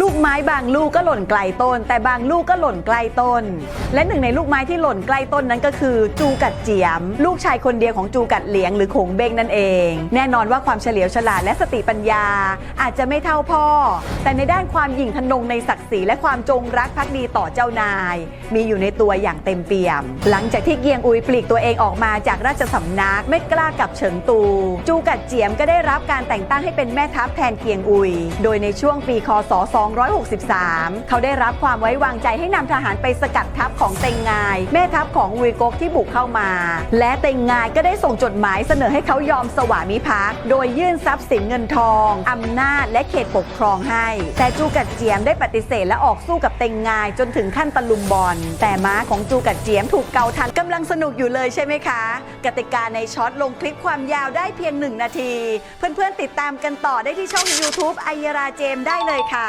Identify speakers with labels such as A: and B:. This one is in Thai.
A: ลูกไม้บางลูกก็หล่นไกลต้น แต่บางลูกก็หล่นใกล้ต้น และหนึ่งในลูกไม้ที่หล่นใกล้ต้นนั้นก็คือ จูกัดเจียม ลูกชายคนเดียวของจูกัดเหลียงหรือขงเบงนั่นเอง แน่นอนว่าความเฉลียวฉลาดและสติปัญญา อาจจะไม่เท่าพ่อ แต่ในด้านความหยิ่งทะนงในศักดิ์ศรีและความจงรักภักดีต่อเจ้านาย มีอยู่ในตัวอย่างเต็มเปี่ยม หลังจากที่เกียงอุยปลีกตัวเองออกมาจากราชสำนักไม่กล้ากับเฉิงตู จูกัดเจียมก็ได้รับการแต่งตั้งให้เป็นแม่ทัพแทนเกียงอุย โดยในช่วงปีคศ2 263 เขาได้รับความไว้วางใจให้นำทหารไปสกัดทัพของเต็งงาย แม่ทัพของอุยกกที่บุกเข้ามา และเต็งงายก็ได้ส่งจดหมายเสนอให้เขายอมสวามิภักดิ์โดยยื่นทรัพย์สินเงินทองอำนาจและเขตปกครองให้ แต่จูกัดเจียมได้ปฏิเสธและออกสู้กับเต็งงายจนถึงขั้นตะลุมบอล แต่ม้าของจูกัดเจียมถูกเกาทันกำลังสนุกอยู่เลยใช่ไหมคะ กติกาในช็อตลงคลิปความยาวได้เพียงหนึ่งนาที เพื่อนๆติดตามกันต่อได้ที่ช่อง YouTube ไอยราเจมได้เลยค่ะ